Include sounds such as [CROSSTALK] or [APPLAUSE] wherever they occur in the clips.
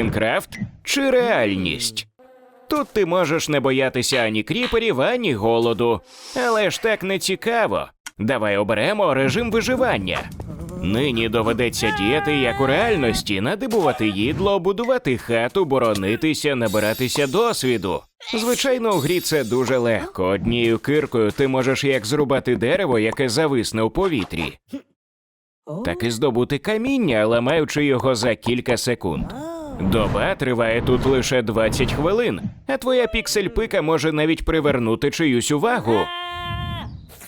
Майнкрафт чи реальність? Тут ти можеш не боятися ані кріперів, ані голоду. Але ж так не цікаво. Давай оберемо режим виживання. Нині доведеться діяти як у реальності, надибувати їдло, будувати хату, боронитися, набиратися досвіду. Звичайно, у грі це дуже легко. Однією киркою ти можеш як зрубати дерево, яке зависне у повітрі, так і здобути каміння, ламаючи його за кілька секунд. Доба триває тут лише 20 хвилин, а твоя піксель-пика може навіть привернути чиюсь увагу.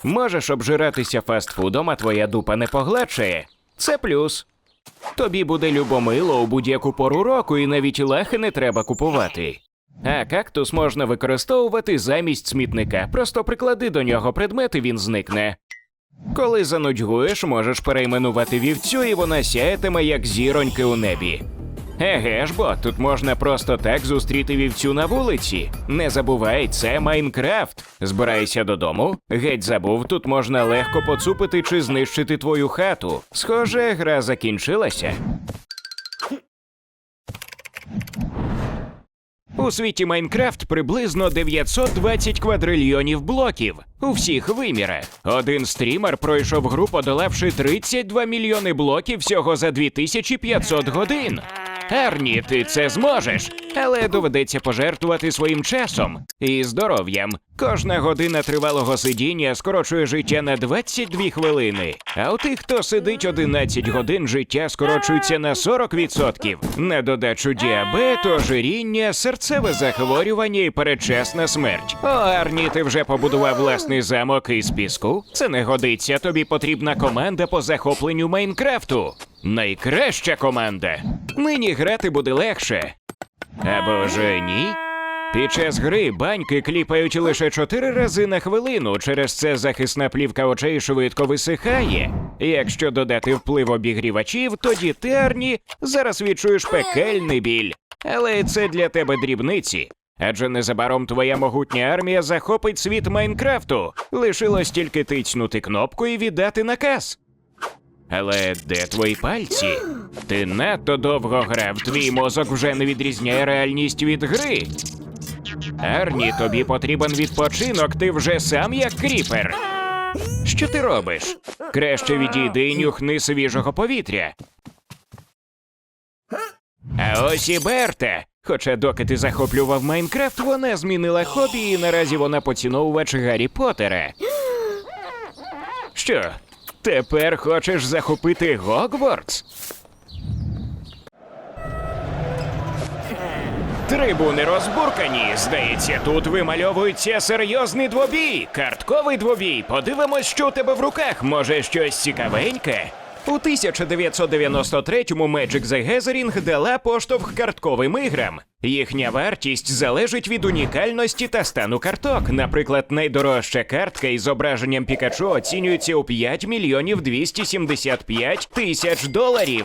Можеш обжиратися фастфудом, а твоя дупа не погладшає. Це плюс. Тобі буде любомило у будь-яку пору року, і навіть лахи не треба купувати. А кактус можна використовувати замість смітника. Просто приклади до нього предмет і він зникне. Коли занудьгуєш, можеш перейменувати вівцю, і вона сяятиме як зіроньки у небі. Еге ж бо, тут можна просто так зустріти вівцю на вулиці. Не забувай, це Майнкрафт. Збирайся додому. Геть забув, тут можна легко поцупити чи знищити твою хату. Схоже, гра закінчилася. У світі Майнкрафт приблизно 920 квадрильйонів блоків у всіх вимірах. Один стрімер пройшов гру, подолавши 32 мільйони блоків всього за 2500 годин. Арні, ти це зможеш, але доведеться пожертвувати своїм часом і здоров'ям. Кожна година тривалого сидіння скорочує життя на 22 хвилини. А у тих, хто сидить 11 годин, життя скорочується на 40%. На додачу діабет, ожиріння, серцеве захворювання і передчасна смерть. О, Арні, ти вже побудував власний замок із піску? Це не годиться. Тобі потрібна команда по захопленню Майнкрафту. Найкраща команда. Нині грати буде легше. Або ж ні? Під час гри баньки кліпають лише 4 рази на хвилину. Через це захисна плівка очей швидко висихає. Якщо додати вплив обігрівачів, тоді ти, Арні, зараз відчуєш пекельний біль. Але це для тебе дрібниці. Адже незабаром твоя могутня армія захопить світ Майнкрафту. Лишилось тільки тицнути кнопку і віддати наказ. Але де твої пальці? Ти надто довго грав, твій мозок вже не відрізняє реальність від гри. Арні, тобі потрібен відпочинок, ти вже сам як кріпер. Що ти робиш? Краще відійди і нюхни свіжого повітря. А ось і Берта. Хоча доки ти захоплював Майнкрафт, вона змінила хобі і наразі вона поціновувач Гаррі Поттера. Що, тепер хочеш захопити Гогвартс? Трибуни розбуркані. Здається, тут вимальовується серйозний двобій. Картковий двобій. Подивимось, що у тебе в руках. Може, щось цікавеньке. У 1993-му Magic the Gathering дала поштовх картковим іграм. Їхня вартість залежить від унікальності та стану карток. Наприклад, найдорожча картка із зображенням Пікачу оцінюється у 5 мільйонів 275 тисяч доларів.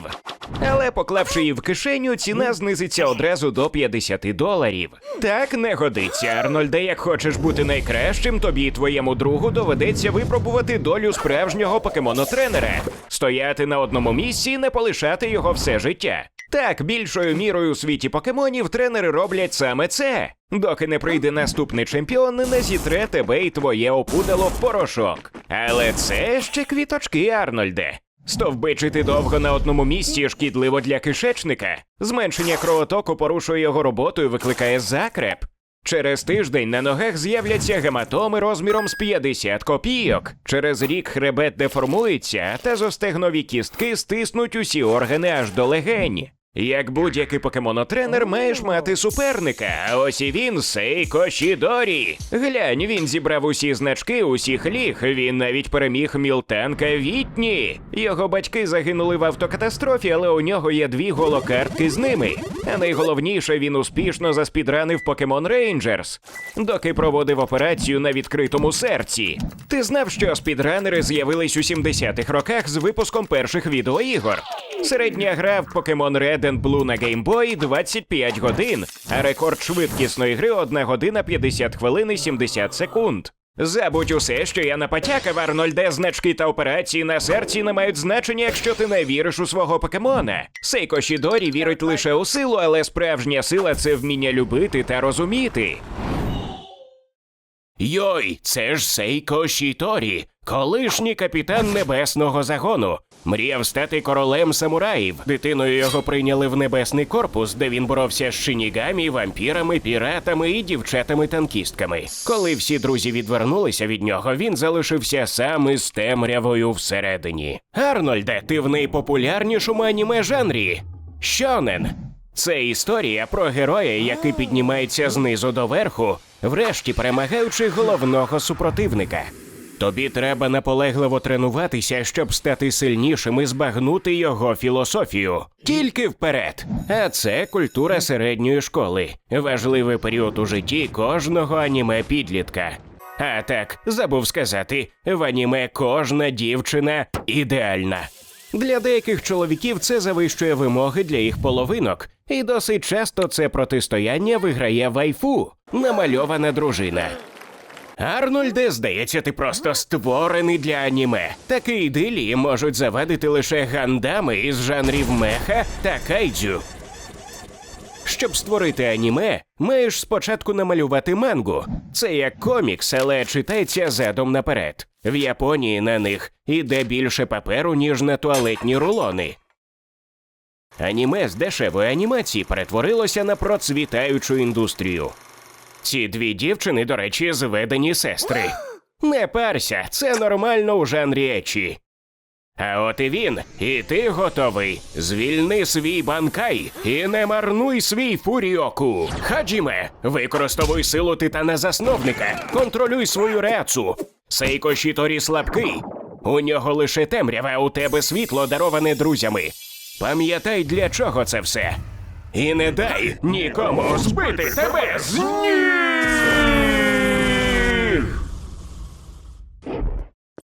Але поклавши її в кишеню, ціна знизиться одразу до 50 доларів. Так не годиться, Арнольде. Як хочеш бути найкращим, тобі і твоєму другу доведеться випробувати долю справжнього покемонотренера, стояти на одному місці і не полишати його все життя. Так, більшою мірою у світі покемонів тренери роблять саме це. Доки не прийде наступний чемпіон, не зітре тебе і твоє опудало в порошок. Але це ще квіточки, Арнольде. Стовбичити довго на одному місці шкідливо для кишечника. Зменшення кровотоку порушує його роботу і викликає закреп. Через тиждень на ногах з'являться гематоми розміром з 50 копійок. Через рік хребет деформується, а тазостегнові кістки стиснуть усі органи аж до легень. Як будь-який покемонотренер маєш мати суперника, а ось і він Сейко Шідорі. Глянь, він зібрав усі значки усіх ліг. Він навіть переміг Мілтанка Вітні. Його батьки загинули в автокатастрофі, але у нього є дві голокартки з ними. А найголовніше, він успішно заспідранив Покемон Рейнджерс, доки проводив операцію на відкритому серці. Ти знав, що спідранери з'явились у 70-х роках з випуском перших відеоігор. Середня гра в Pokemon And Blue на Game Boy 25 годин, а рекорд швидкісної гри 1 година 50 хвилин і 70 секунд. Забудь усе, що я напотякав, Арнольде, значки та операції на серці не мають значення, якщо ти не віриш у свого покемона. Сейко Шідорі вірить лише у силу, але справжня сила це вміння любити та розуміти. Йой, це ж Сейко Шіторі, колишній капітан небесного загону. Мріяв стати королем самураїв. Дитиною його прийняли в небесний корпус, де він боровся з шинігамі, вампірами, піратами і дівчатами-танкістками. Коли всі друзі відвернулися від нього, він залишився сам із темрявою всередині. Арнольде, ти в найпопулярнішому аніме жанрі. Щонен. Це історія про героя, який піднімається знизу до верху, врешті перемагаючи головного супротивника. Тобі треба наполегливо тренуватися, щоб стати сильнішим і збагнути його філософію. Тільки вперед. А це культура середньої школи, важливий період у житті кожного аніме підлітка. А так, забув сказати, в аніме кожна дівчина ідеальна. Для деяких чоловіків це завищує вимоги для їх половинок, і досить часто це протистояння виграє вайфу, намальована дружина. Арнольде, здається, ти просто створений для аніме. Такі ідилії можуть завадити лише гандами із жанрів меха та кайдзю. Щоб створити аніме, маєш спочатку намалювати мангу. Це як комікс, але читається задом наперед. В Японії на них іде більше паперу, ніж на туалетні рулони. Аніме з дешевої анімації перетворилося на процвітаючу індустрію. Ці дві дівчини, до речі, зведені сестри. Не парся, це нормально у жанрі ечі. А от і він, і ти готовий. Звільни свій банкай і не марнуй свій фуріоку. Хаджіме, використовуй силу титана засновника, контролюй свою реацу. Сейко Шіторі слабкий. У нього лише темрява, у тебе світло дароване друзями. Пам'ятай, для чого це все. І не дай нікому збити тебе з ніг!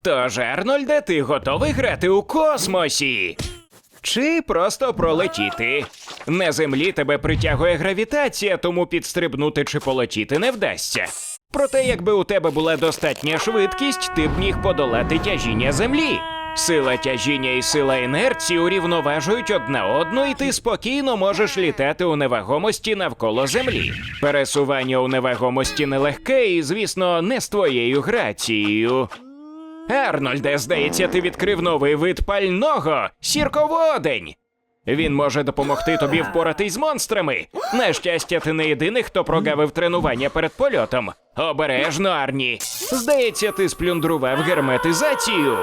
Тож, Арнольде, ти готовий грати у космосі? Чи просто пролетіти? На землі тебе притягує гравітація, тому підстрибнути чи полетіти не вдасться. Проте, якби у тебе була достатня швидкість, ти б міг подолати тяжіння землі. Сила тяжіння і сила інерції урівноважують одне одну, і ти спокійно можеш літати у невагомості навколо землі. Пересування у невагомості нелегке і, звісно, не з твоєю грацією. Арнольде, здається, ти відкрив новий вид пального сірководень. Він може допомогти тобі впоратись з монстрами. На щастя, ти не єдиний, хто прогавив тренування перед польотом. Обережно, Арні. Здається, ти сплюндрував герметизацію.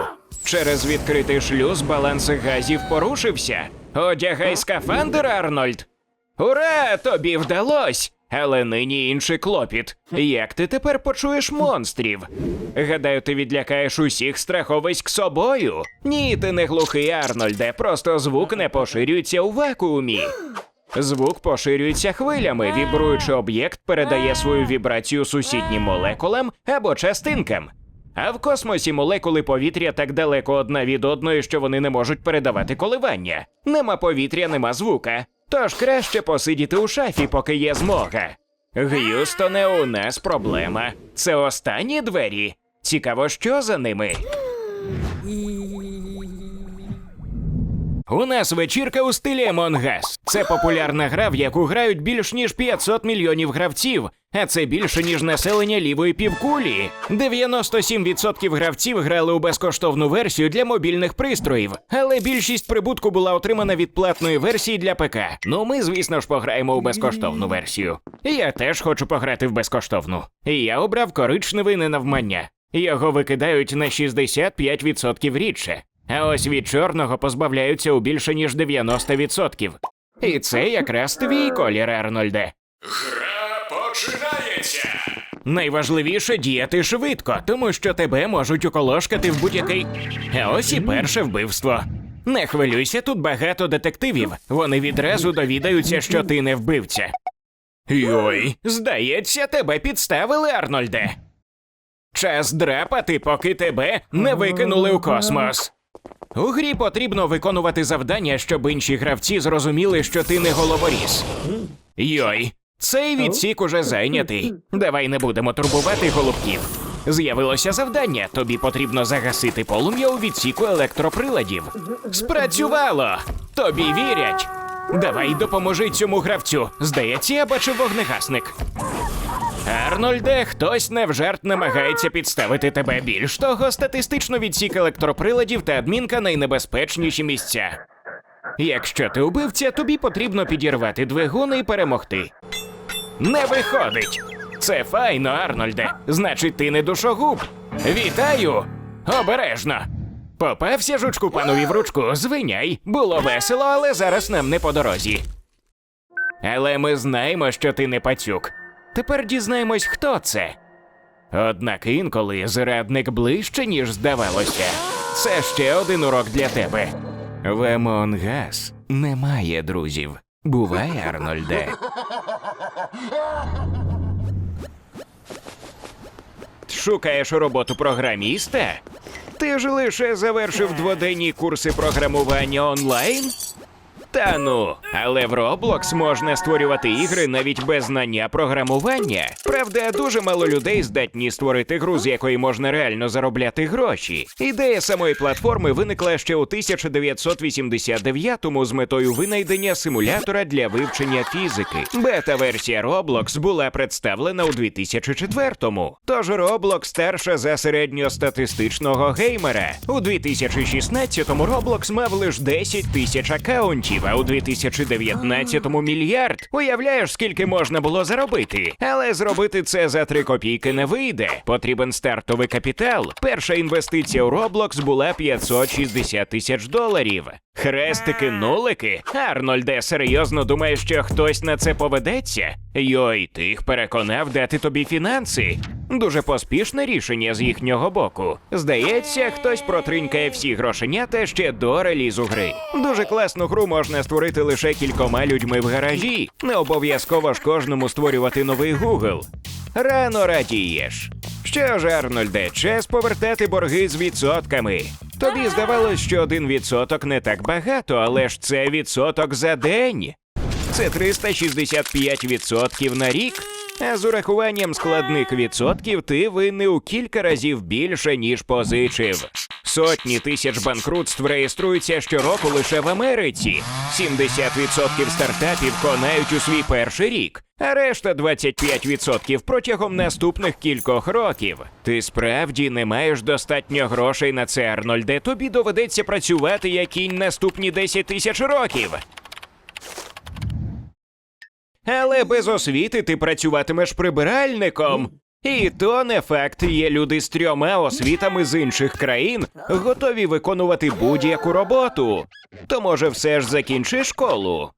Через відкритий шлюз баланс газів порушився. Одягай скафандр, Арнольд. Ура! Тобі вдалось! Але нині інший клопіт. Як ти тепер почуєш монстрів? Гадаю, ти відлякаєш усіх страховиськ собою. Ні, ти не глухий, Арнольде, просто звук не поширюється у вакуумі. Звук поширюється хвилями, вібруючи об'єкт передає свою вібрацію сусіднім молекулам або частинкам. А в космосі молекули повітря так далеко одна від одної, що вони не можуть передавати коливання. Нема повітря, нема звука. Тож краще посидіти у шафі, поки є змога. Г'юстоне, у нас проблема. Це останні двері. Цікаво, що за ними. [GASPS] У нас вечірка у стилі Among Us. Це популярна гра, в яку грають більш ніж 500 мільйонів гравців, а це більше ніж населення лівої півкулі. 97% гравців грали у безкоштовну версію для мобільних пристроїв, але більшість прибутку була отримана від платної версії для ПК. Ну ми, звісно ж, пограємо у безкоштовну версію. Я теж хочу пограти в безкоштовну. Я обрав коричневий ненавмання. Його викидають на 65% рідше. А ось від чорного позбавляються у більше ніж 90%. І це якраз твій колір, Арнольде. Гра починається. Найважливіше діяти швидко, тому що тебе можуть уколошкати в будь-який. А ось і перше вбивство. Не хвилюйся, тут багато детективів. Вони відразу довідаються, що ти не вбивця. Йой, здається, тебе підставили, Арнольде. Час драпати, поки тебе не викинули у космос. У грі потрібно виконувати завдання, щоб інші гравці зрозуміли, що ти не головоріз. Йой, цей відсік уже зайнятий. Давай не будемо турбувати голубків. З'явилося завдання. Тобі потрібно загасити полум'я у відсіку електроприладів. Спрацювало! Тобі вірять. Давай допоможи цьому гравцю. Здається, я бачив вогнегасник. Арнольде, хтось не в жарт намагається підставити тебе. Більш того, статистично відсік електроприладів та адмінка найнебезпечніші місця. Якщо ти убивця, тобі потрібно підірвати двигуни і перемогти. Не виходить. Це файно, Арнольде. Значить, ти не душогуб. Вітаю! Обережно. Попався жучку панові в ручку, звиняй. Було весело, але зараз нам не по дорозі. Але ми знаємо, що ти не пацюк. Тепер дізнаємось, хто це. Однак інколи зрадник ближче, ніж здавалося. Це ще один урок для тебе. В Among немає друзів. Бувай, Арнольде. Шукаєш роботу програміста? Ти ж лише завершив дводенні курси програмування онлайн? Та ну, але в Roblox можна створювати ігри навіть без знання програмування. Правда, дуже мало людей здатні створити гру, з якої можна реально заробляти гроші. Ідея самої платформи виникла ще у 1989-му з метою винайдення симулятора для вивчення фізики. Бета-версія Roblox була представлена у 2004-му. Тож Roblox старша за середньостатистичного геймера. У 2016-му Roblox мав лише 10 тисяч акаунтів, а у 2019-му мільярд. Уявляєш, скільки можна було заробити? Але зробити це за 3 копійки не вийде. Потрібен стартовий капітал. Перша інвестиція у Roblox була 560 тисяч доларів. Хрестики, нулики. Арнольде, серйозно думаєш, що хтось на це поведеться? Йой, ти їх переконав дати тобі фінанси. Дуже поспішне рішення з їхнього боку. Здається, хтось протринькає всі грошенята ще до релізу гри. Дуже класну гру можна створити лише кількома людьми в гаражі. Не обов'язково ж кожному створювати новий Google. Рано радієш. Що ж, Арнольде, час повертати борги з відсотками. Тобі здавалось, що один відсоток не так багато, але ж це відсоток за день. Це 365 відсотків на рік. А з урахуванням складних відсотків ти винний у кілька разів більше, ніж позичив. Сотні тисяч банкрутств реєструються щороку лише в Америці. 70% стартапів конають у свій перший рік, а решта 25% протягом наступних кількох років. Ти справді не маєш достатньо грошей на це, Арнольде. Тобі доведеться працювати як кінь наступні 10 тисяч років. Але без освіти ти працюватимеш прибиральником. І то не факт, є люди з трьома освітами з інших країн, готові виконувати будь-яку роботу. То може все ж закінчи школу.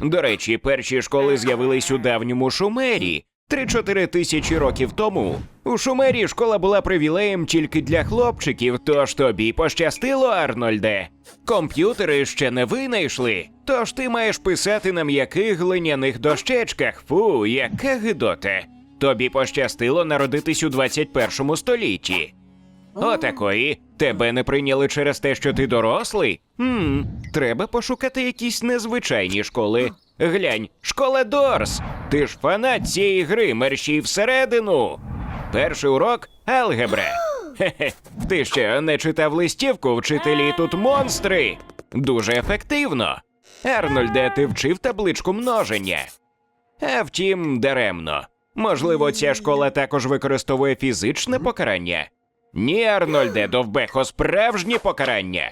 До речі, перші школи з'явились у давньому Шумері 3-4 тисячі років тому. У Шумері школа була привілеєм тільки для хлопчиків, тож тобі пощастило, Арнольде. Комп'ютери ще не винайшли, тож ти маєш писати на м'яких глиняних дощечках. Фу, яка гидота. Тобі пощастило народитись у 21 столітті. Отакої. Тебе не прийняли через те, що ти дорослий? Хм, треба пошукати якісь незвичайні школи. Глянь, школа Дорс. Ти ж фанат цієї гри, мерщій всередину. Перший урок алгебра. Хе-хе. Ти ще не читав листівку, вчителі тут монстри. Дуже ефективно. Арнольде, ти вчив табличку множення. А втім, даремно. Можливо, ця школа також використовує фізичне покарання. Ні, Арнольде, довбехо, справжнє покарання.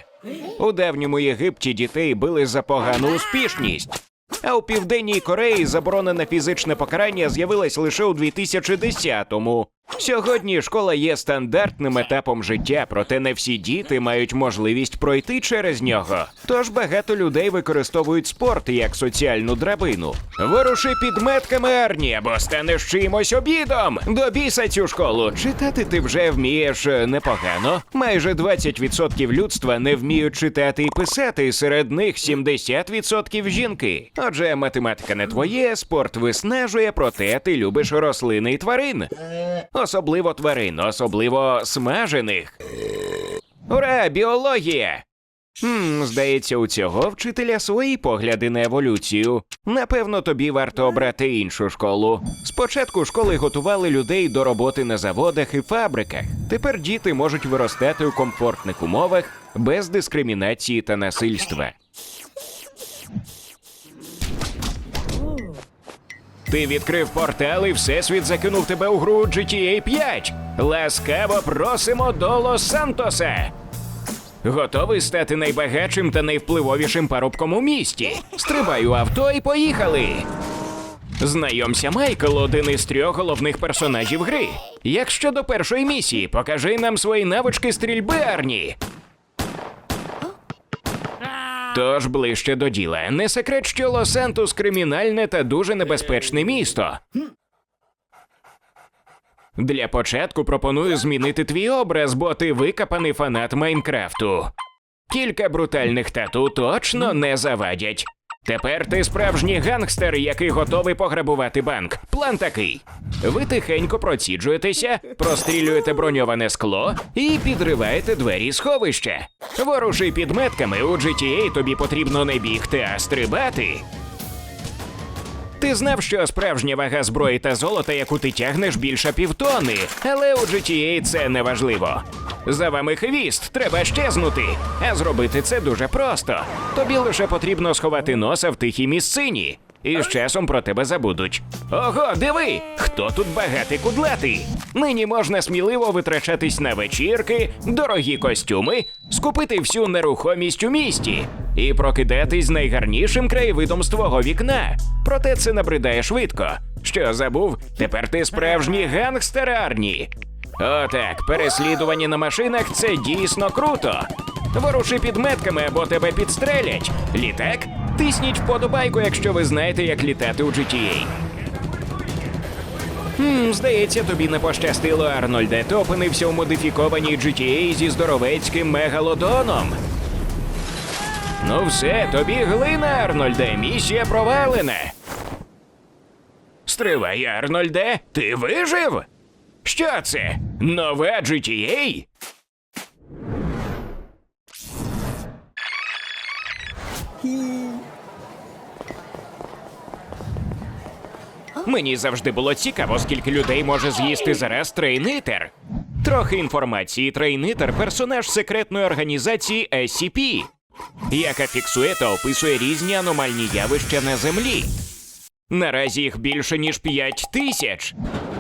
У давньому Єгипті дітей били за погану успішність. А у південній Кореї заборонене фізичне покарання з'явилась лише у 2010-му. Сьогодні школа є стандартним етапом життя, проте не всі діти мають можливість пройти через нього. Тож багато людей використовують спорт як соціальну драбину. Воруши підметками Арні, або станеш чимось обідом. До біса цю школу. Читати ти вже вмієш е, непогано. Майже 20% людства не вміють читати і писати. Серед них 70% жінки. Отже, математика не твоє, спорт виснажує, проте ти любиш рослини і тварин. Особливо тварин, особливо смажених. Ура, біологія! Хм, здається, у цього вчителя свої погляди на еволюцію. Напевно, тобі варто обрати іншу школу. Спочатку школи готували людей до роботи на заводах і фабриках. Тепер діти можуть виростати у комфортних умовах без дискримінації та насильства. Ти відкрив портал і Всесвіт закинув тебе у гру GTA 5. Ласкаво просимо до Лос-Сантоса. Готовий стати найбагатшим та найвпливовішим парубком у місті. Стрибай у авто і поїхали. Знайомся, Майкл, один із трьох головних персонажів гри. Як щодо першої місії, покажи нам свої навички стрільби, Арні. Тож ближче до діла. Не секрет, що Лос-Сантус кримінальне та дуже небезпечне місто. Для початку пропоную змінити твій образ, бо ти викопаний фанат Майнкрафту. Кілька брутальних тату точно не завадять. Тепер ти справжній гангстер, який готовий пограбувати банк. План такий: ви тихенько проціджуєтеся, прострілюєте броньоване скло і підриваєте двері сховища. Воруши підметками у GTA тобі потрібно не бігти, а стрибати. Ти знав, що справжня вага зброї та золота, яку ти тягнеш, більше півтони, але у GTA це не важливо. За вами хвіст, треба щезнути. А зробити це дуже просто. Тобі лише потрібно сховати носа в тихій місцині. І з часом про тебе забудуть. Ого, диви! Хто тут багатий кудлатий? Нині можна сміливо витрачатись на вечірки, дорогі костюми, скупити всю нерухомість у місті і прокидатись найгарнішим краєвидом з твого вікна. Проте це набридає швидко. Що забув? Тепер ти справжній гангстер Арні. Отак, переслідування на машинах це дійсно круто. Воруши підметками або тебе підстрелять. Літак? Тисніть вподобайку, якщо ви знаєте, як літати у GTA. Хм, здається, тобі не пощастило, Арнольде. Ти опинився у модифікованій GTA зі здоровецьким мегалодоном. Ну все, тобі глина, Арнольде, місія провалена. Стривай, Арнольде, ти вижив? Що це? Нове GTA? Мені завжди було цікаво, скільки людей може з'їсти зараз трейнитер. Трохи інформації. Трейнитер персонаж секретної організації SCP, яка фіксує та описує різні аномальні явища на землі. Наразі їх більше ніж 5 тисяч.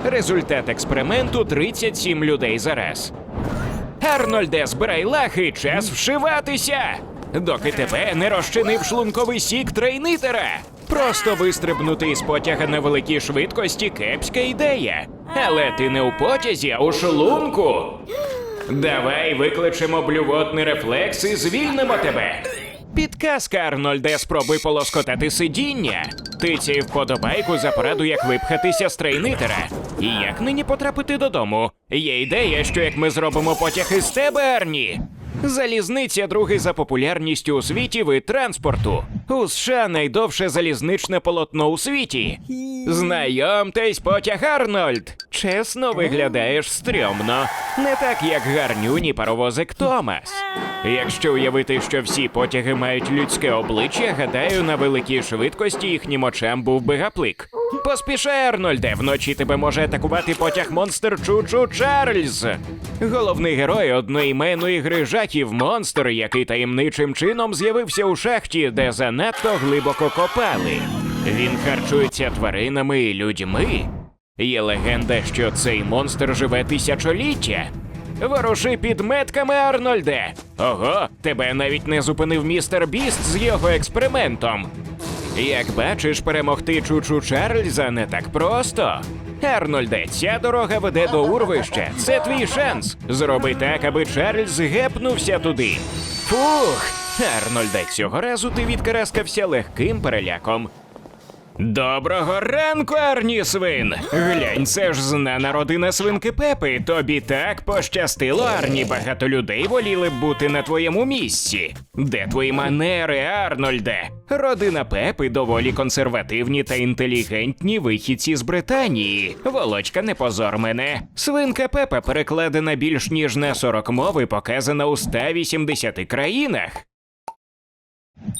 Результат експерименту 37 людей зараз. Арнольде, збирай лахи, час вшиватися! Доки тебе не розчинив шлунковий сік трейнитера. Просто вистрибнути із потяга на великій швидкості кепська ідея. Але ти не у потязі, а у шлунку. Давай викличемо блювотний рефлекс і звільнимо тебе. Підказка, Арнольде, спробуй полоскотати сидіння. Тицяй вподобайку за пораду, як випхатися з трейнитера. І як нині потрапити додому. Є ідея, що як ми зробимо потяг із тебе, Арні. Залізниця другий за популярністю у світі вид транспорту. У США найдовше залізничне полотно у світі. Знайомтесь, потяг Арнольд. Чесно, виглядаєш стрьомно. Не так, як гарнюні паровозик Томас. Якщо уявити, що всі потяги мають людське обличчя, гадаю, на великій швидкості їхнім очам був би гаплик. Поспішай, Арнольде, вночі тебе може атакувати потяг монстр Чучу Чарльз. Головний герой одноіменної гри жахів монстр, який таємничим чином з'явився у шахті, де занадто глибоко копали. Він харчується тваринами і людьми. Є легенда, що цей монстр живе тисячоліття. Воруши підметками, Арнольде. Ого, тебе навіть не зупинив містер Біст з його експериментом. Як бачиш, перемогти Чучу Чарльза не так просто. Арнольде, ця дорога веде до урвища. Це твій шанс. Зроби так, аби Чарльз гепнувся туди. Фух, Арнольде, цього разу ти відкараскався легким переляком. Доброго ранку, Арні свин! Глянь, це ж знана родина свинки Пепи. Тобі так пощастило, Арні. Багато людей воліли бути на твоєму місці. Де твої манери, Арнольде? Родина Пепи доволі консервативні та інтелігентні вихідці з Британії. Володька, не позор мене. Свинка Пепа перекладена більш ніж на 40 мов і показана у 180 країнах.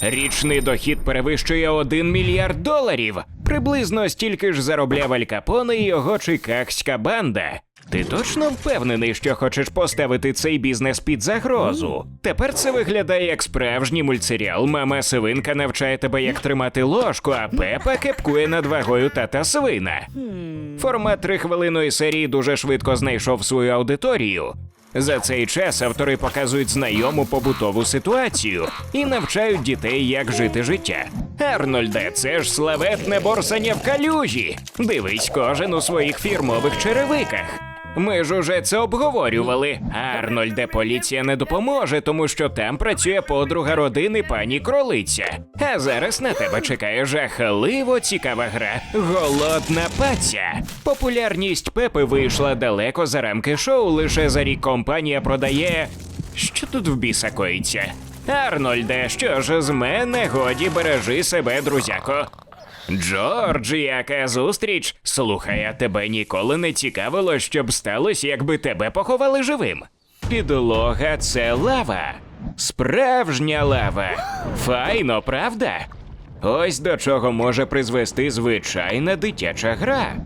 Річний дохід перевищує 1 мільярд доларів. Приблизно стільки ж заробляв Аль Капоне і його чикагська банда. Ти точно впевнений, що хочеш поставити цей бізнес під загрозу? Тепер це виглядає як справжній мультсеріал. Мама свинка навчає тебе, як тримати ложку, а Пепа кепкує над вагою тата свина. Формат трихвилинної серії дуже швидко знайшов свою аудиторію. За цей час автори показують знайому побутову ситуацію і навчають дітей, як жити життя. Арнольде, це ж славетне борсання в калюжі. Дивись, кожен у своїх фірмових черевиках. Ми ж уже це обговорювали. Арнольде, поліція не допоможе, тому що там працює подруга родини пані Кролиця. А зараз на тебе чекає жахливо цікава гра Голодна паця. Популярність Пепи вийшла далеко за рамки шоу. Лише за рік компанія продає. Що тут в біса коїться? Арнольде, що ж з мене годі бережи себе, друзяко. Джордж, яка зустріч? Слухай, а тебе ніколи не цікавило, що б сталося, якби тебе поховали живим. Підлога це лава. Справжня лава. Файно, правда? Ось до чого може призвести звичайна дитяча гра.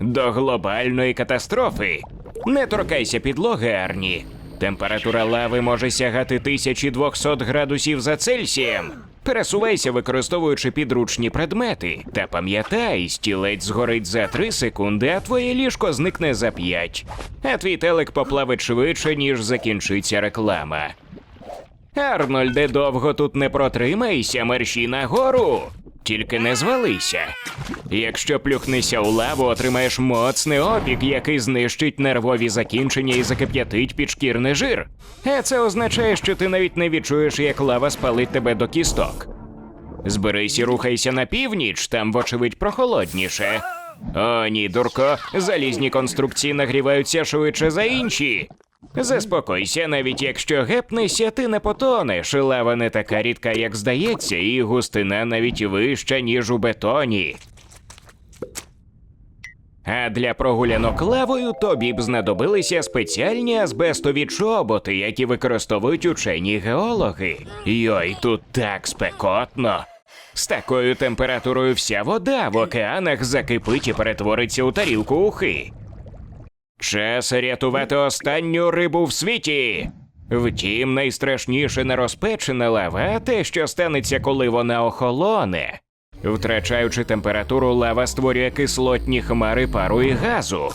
До глобальної катастрофи. Не торкайся підлоги, Арні. Температура лави може сягати 1200 градусів за Цельсієм. Пересувайся, використовуючи підручні предмети. Та пам'ятай, стілець згорить за 3 секунди, а твоє ліжко зникне за 5. А твій телек поплавить швидше, ніж закінчиться реклама. Арнольде, довго тут не протримайся, мерщій нагору. Тільки не звалися. Якщо плюхнешся у лаву, отримаєш моцний опік, який знищить нервові закінчення і закип'ятить підшкірний жир. А це означає, що ти навіть не відчуєш, як лава спалить тебе до кісток. Зберись і рухайся на північ, там, вочевидь, прохолодніше. О, ні, дурко, залізні конструкції нагріваються швидше за інші. Заспокойся, навіть якщо гепнешся, ти не потонеш. Лава не така рідка, як здається, і густина навіть вища, ніж у бетоні. А для прогулянок лавою тобі б знадобилися спеціальні азбестові чоботи, які використовують учені геологи. Йой, тут так спекотно. З такою температурою вся вода в океанах закипить і перетвориться у тарілку ухи. Час рятувати останню рибу в світі. Втім, найстрашніше не розпечена лава, а те, що станеться, коли вона охолоне. Втрачаючи температуру, лава створює кислотні хмари пару і газу.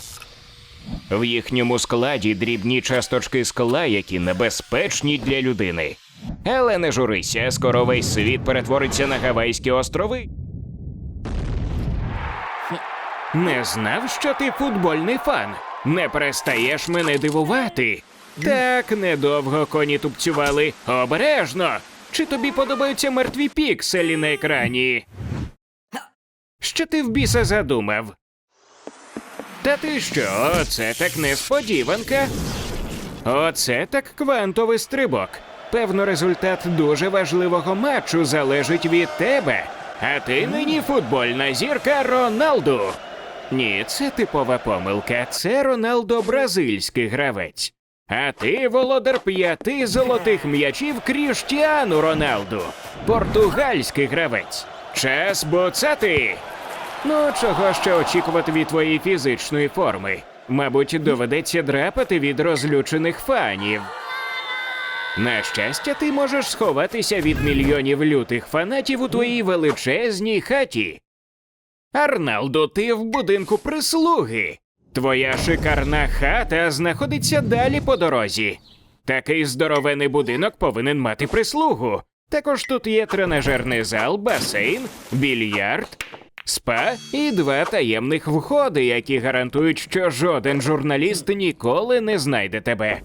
В їхньому складі дрібні часточки скла, які небезпечні для людини. Але не журися, скоро весь світ перетвориться на Гавайські острови. Не знав, що ти футбольний фан. Не перестаєш мене дивувати. Так недовго коні тупцювали. Обережно! Чи тобі подобаються мертві пікселі на екрані? Що ти в біса задумав? Та ти що, оце так несподіванка? Оце так квантовий стрибок. Певно, результат дуже важливого матчу залежить від тебе. А ти нині футбольна зірка Роналду. Ні, це типова помилка. Це Роналдо бразильський гравець. А ти володар п'яти золотих м'ячів Кріштіану Роналду, португальський гравець. Час буцати. Ну, чого ще очікувати від твоєї фізичної форми? Мабуть, доведеться драпати від розлючених фанів. На щастя, ти можеш сховатися від мільйонів лютих фанатів у твоїй величезній хаті. Арналдо, ти в будинку прислуги. Твоя шикарна хата знаходиться далі по дорозі. Такий здоровений будинок повинен мати прислугу. Також тут є тренажерний зал, басейн, більярд, спа і два таємних входи, які гарантують, що жоден журналіст ніколи не знайде тебе.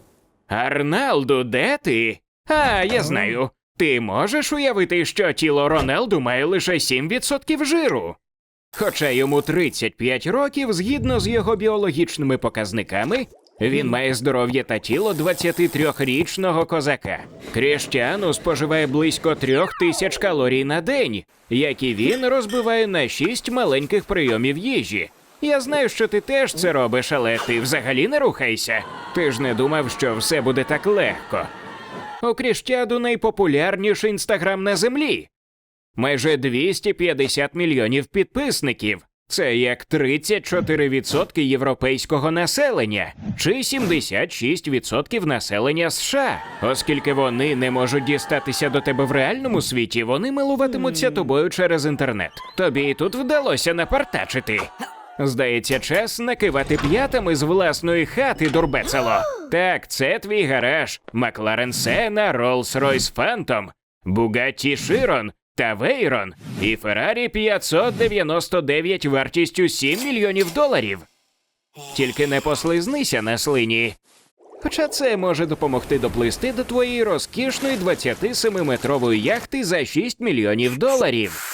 Арналду, де ти? А, я знаю. Ти можеш уявити, що тіло Роналду має лише 7% жиру. Хоча йому 35 років, згідно з його біологічними показниками, він має здоров'я та тіло 23-річного козака. Кріштіану споживає близько трьох тисяч калорій на день, які він розбиває на 6 маленьких прийомів їжі. Я знаю, що ти теж це робиш, але ти взагалі не рухайся. Ти ж не думав, що все буде так легко. У Кріштяду найпопулярніший інстаграм на землі. Майже 250 мільйонів підписників. Це як 34% європейського населення чи 76% населення США. Оскільки вони не можуть дістатися до тебе в реальному світі, вони милуватимуться тобою через інтернет. Тобі і тут вдалося напартачити. Здається, час накивати п'ятами з власної хати, дурбецело. Так, це твій гараж. Макларен Сена, Rolls-Royce Phantom, Bugatti Chiron та Veyron і Ferrari 599 вартістю 7 мільйонів доларів. Тільки не послизнися на слині. Хоча це може допомогти доплисти до твоєї розкішної 27-метрової яхти за 6 мільйонів доларів.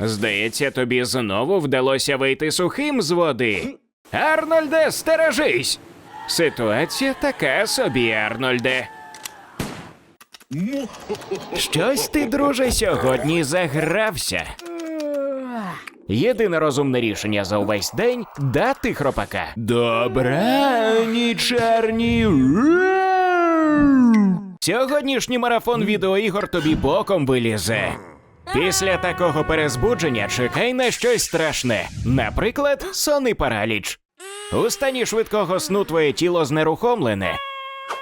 Здається, тобі знову вдалося вийти сухим з води. Арнольде, стережись! Ситуація така собі, Арнольде. Щось ти, друже, сьогодні загрався. Єдине розумне рішення за увесь день дати хропака. Добраніч, Арні. Сьогоднішній марафон відеоігор тобі боком вилізе. Після такого перезбудження чекай на щось страшне, наприклад, сонний параліч. У стані швидкого сну твоє тіло знерухомлене.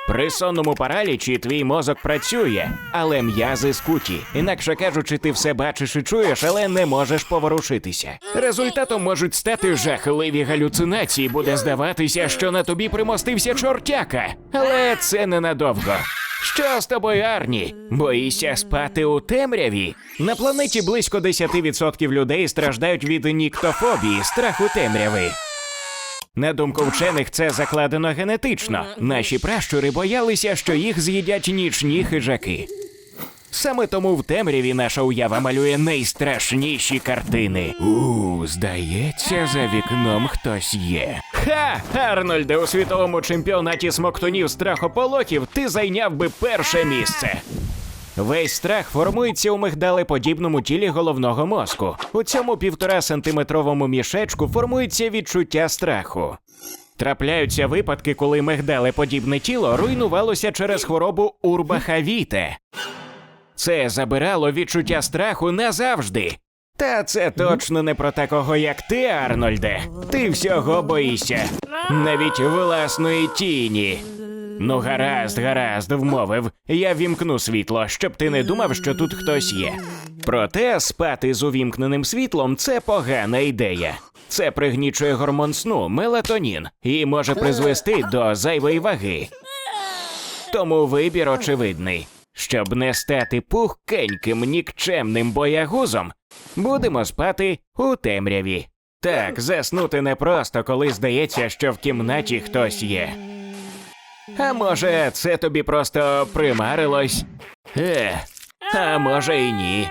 При сонному паралічі твій мозок працює, але м'язи скуті. Інакше кажучи, ти все бачиш і чуєш, але не можеш поворушитися. Результатом можуть стати жахливі галюцинації. Буде здаватися, що на тобі примостився чортяка. Але це ненадовго. Що з тобою, Арні? Боїшся спати у темряві? На планеті близько 10% людей страждають від ніктофобії, страху темряви. На думку вчених, це закладено генетично. Наші пращури боялися, що їх з'їдять нічні хижаки. Саме тому в темряві наша уява малює найстрашніші картини. У, здається, за вікном хтось є. Ха! Арнольде, у світовому чемпіонаті смоктунів страхополохів ти зайняв би перше місце. Весь страх формується у мигдалеподібному тілі головного мозку. У цьому півтора сантиметровому мішечку формується відчуття страху. Трапляються випадки, коли мигдалеподібне тіло руйнувалося через хворобу урбахавіте. Це забирало відчуття страху назавжди. Та це точно не про такого, як ти, Арнольде. Ти всього боїшся, навіть власної тіні. Ну, гаразд, гаразд, вмовив. Я вімкну світло, щоб ти не думав, що тут хтось є. Проте спати з увімкненим світлом це погана ідея. Це пригнічує гормон сну, мелатонін, і може призвести до зайвої ваги. Тому вибір очевидний. Щоб не стати пухкеньким нікчемним боягузом, будемо спати у темряві. Так, заснути непросто, коли здається, що в кімнаті хтось є. А може, це тобі просто примарилось? Е, а може і ні.